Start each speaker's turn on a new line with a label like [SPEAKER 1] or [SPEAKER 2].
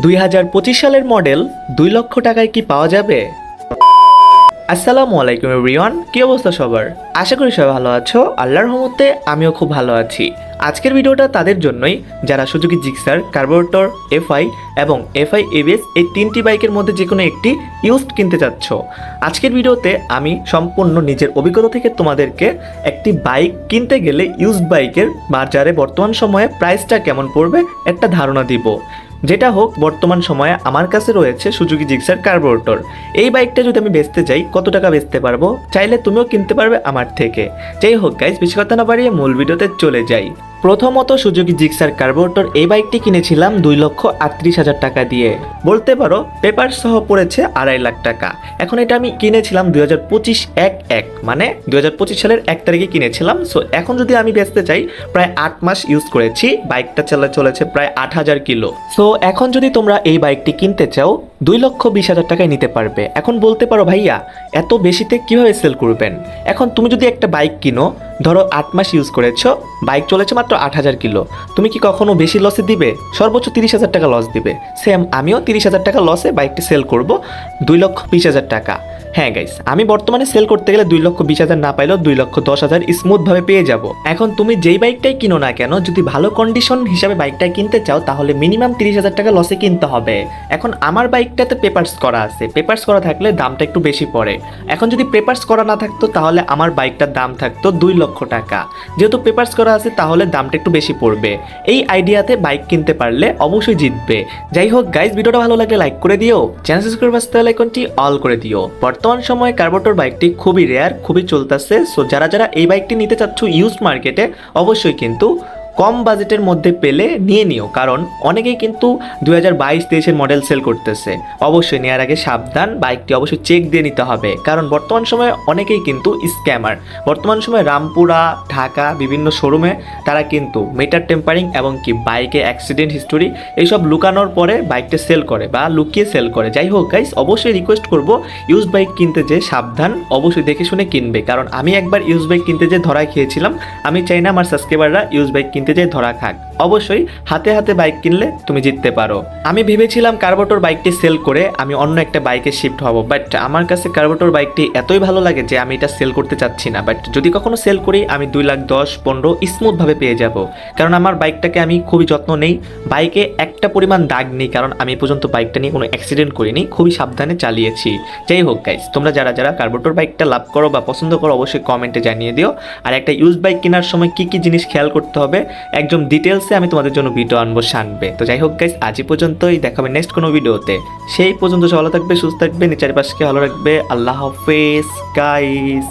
[SPEAKER 1] দুই হাজার পঁচিশ সালের মডেল দুই লক্ষ টাকায় কি পাওয়া যাবে? আসসালামু আলাইকুম এভরিওয়ান, কি অবস্থা সবার? আশা করি সবাই ভালো আছো। আল্লাহর রহমতে আমিও খুব ভালো আছি। আজকের ভিডিওটা তাদের জন্যই, যারা সুজুকি জিক্সার, কার্বোরেটর, এফআই এবং এফআই এবিএস এই তিনটি বাইকের মধ্যে যে কোনো একটি ইউজড কিনতে চাচ্ছ। আজকের ভিডিওতে আমি সম্পূর্ণ নিজের অভিজ্ঞতা থেকে তোমাদেরকে একটি বাইক কিনতে গেলে ইউজড বাইকের বাজারে বর্তমান সময়ে প্রাইসটা কেমন পড়বে একটা ধারণা দিব। যেটা হোক, বর্তমান সময়ে আমার কাছে রয়েছে সুজুকি জিক্সার কার্বোরেটর। এই বাইকটা যদি আমি বেচতে চাই, কত টাকা বেচতে পারব? চাইলে তুমিও কিনতে পারবে আমার থেকে। যাই হোক গাইজ বেশি কথা না বাড়িয়ে মূল ভিডিওতে চলে যাই। প্রথমত সুজুকি জিক্সার কার্বোরেটর এই বাইকটি কিনেছিলাম দুই লক্ষ আটত্রিশ হাজার টাকা দিয়ে। বলতে পারো পেপার সহ পড়েছে আড়াই লাখ টাকা। এখন এটা আমি কিনেছিলাম দুই হাজার পঁচিশ এক এক মানে দুই হাজার পঁচিশ সালের এক তারিখে কিনেছিলাম। সো এখন যদি আমি বেচতে চাই, প্রায় আট মাস ইউজ করেছি। বাইকটা চলে, চলেছে প্রায় আট হাজার কিলো। সো এখন যদি তোমরা এই বাইকটি কিনতে চাও দুই লক্ষ বিশ হাজার টাকায় নিতে পারবে। এখন বলতে পারো ভাইয়া, এত বেশিতে কীভাবে সেল করবেন? এখন তুমি যদি একটা বাইক কিনো, ধরো আট মাস ইউজ করেছ বাইক চলেছে মাত্র আট হাজার কিলো। তুমি কি কখনো বেশি লসে দিবে? সর্বোচ্চ তিরিশ হাজার টাকা লস দিবে। সেম আমিও তিরিশ হাজার টাকা লসে বাইকটি সেল করব দুই লক্ষ বিশ হাজার টাকা। হ্যাঁ গাইস আমি বর্তমানে সেল করতে গেলে দুই লক্ষ বিশ হাজার না পাইলেও দুই লক্ষ দশ হাজার স্মুথভাবে পেয়ে যাব। এখন তুমি যেই বাইকটাই কিনো না কেন, যদি ভালো কন্ডিশন হিসাবে বাইকটা কিনতে চাও, তাহলে মিনিমাম তিরিশ হাজার টাকা লসে কিনতে হবে। এখন আমার বাইকটাতে পেপার্স করা আছে। পেপার্স করা থাকলে দামটা একটু বেশি পড়ে। এখন যদি পেপার্স করা না থাকতো, তাহলে আমার বাইকটার দাম থাকতো দুই লক্ষ টাকা। যেহেতু পেপার্স করা আছে, তাহলে দামটা একটু বেশি পড়বে। এই আইডিয়াতে বাইক কিনতে পারলে অবশ্যই জিতবে। যাই হোক গাইজ ভিডিওটা ভালো লাগলে লাইক করে দিও। চ্যানেল সাবস্ক্রাইব আসতে আইকনটি অল করে দিও। বর্তমান সময়ে কার্বোটোর বাইকটি খুবই রেয়ার খুবই চলতেছে। সো যারা যারা এই বাইকটি নিতে চাচ্ছ ইউজ মার্কেটে অবশ্যই কিন্তু কম বাজেটের মধ্যে পেলে নিয়ে নিও, কারণ অনেকেই কিন্তু দু হাজার বাইশ তেইশের মডেল সেল করতেছে। অবশ্যই নেওয়ার আগে সাবধান বাইকটি অবশ্যই চেক দিয়ে নিতে হবে, কারণ বর্তমান সময়ে অনেকেই কিন্তু স্ক্যামার বর্তমান সময়ে রামপুরা, ঢাকা, বিভিন্ন শোরুমে তারা কিন্তু মিটার টেম্পারিং এবং কি বাইকে অ্যাক্সিডেন্ট হিস্টোরি এইসব লুকানোর পরে বাইকটা সেল করে বা লুকিয়ে সেল করে। যাই হোক গাইস অবশ্যই রিকোয়েস্ট করব ইউজ বাইক কিনতে যে সাবধান, অবশ্যই দেখে শুনে কিনবে, কারণ আমি একবার ইউজ বাইক কিনতে যে ধরা খেয়েছিলাম, আমি চাই না আমার সাবস্ক্রাইবাররা ইউজ বাইক কিনতে যে ধরা খাক। অবশ্যই হাতে হাতে বাইক কিনলে তুমি জিততে পারো। আমি ভেবেছিলাম কার্বোটোর বাইকটি সেল করে আমি অন্য একটা বাইকে শিফট হব বাট আমার কাছে কার্বোটোর বাইকটি এতই ভালো লাগে যে আমি এটা সেল করতে চাচ্ছি না। বাট যদি কখনো সেল করি, আমি দুই লাখ দশ, পনেরো স্মুথভাবে পেয়ে যাব। কারণ আমার বাইকটাকে আমি খুবই যত্ন নেই। বাইকে একটা পরিমাণ দাগ নেই, কারণ আমি পর্যন্ত বাইকটা নিয়ে কোনো অ্যাক্সিডেন্ট করিনি, খুবই সাবধানে চালিয়েছি। যাই হোক গাইজ তোমরা যারা যারা কার্বোটোর বাইকটা লাভ করো বা পছন্দ করো, অবশ্যই কমেন্টে জানিয়ে দিও। আর একটা ইউজ বাইক কেনার সময় কি কি জিনিস খেয়াল করতে হবে, একদম ডিটেলসে আমি তোমাদের জন্য ভিডিও আনব সানবে। তো যাই হোক গাইস আজই পর্যন্তই দেখাবে নেক্সট কোনো ভিডিওতে সেই পর্যন্ত ভালো থাকবে, সুস্থ থাকবে, নিচার পাশকে ভালো রাখবে। আল্লাহ হাফেজ গাইস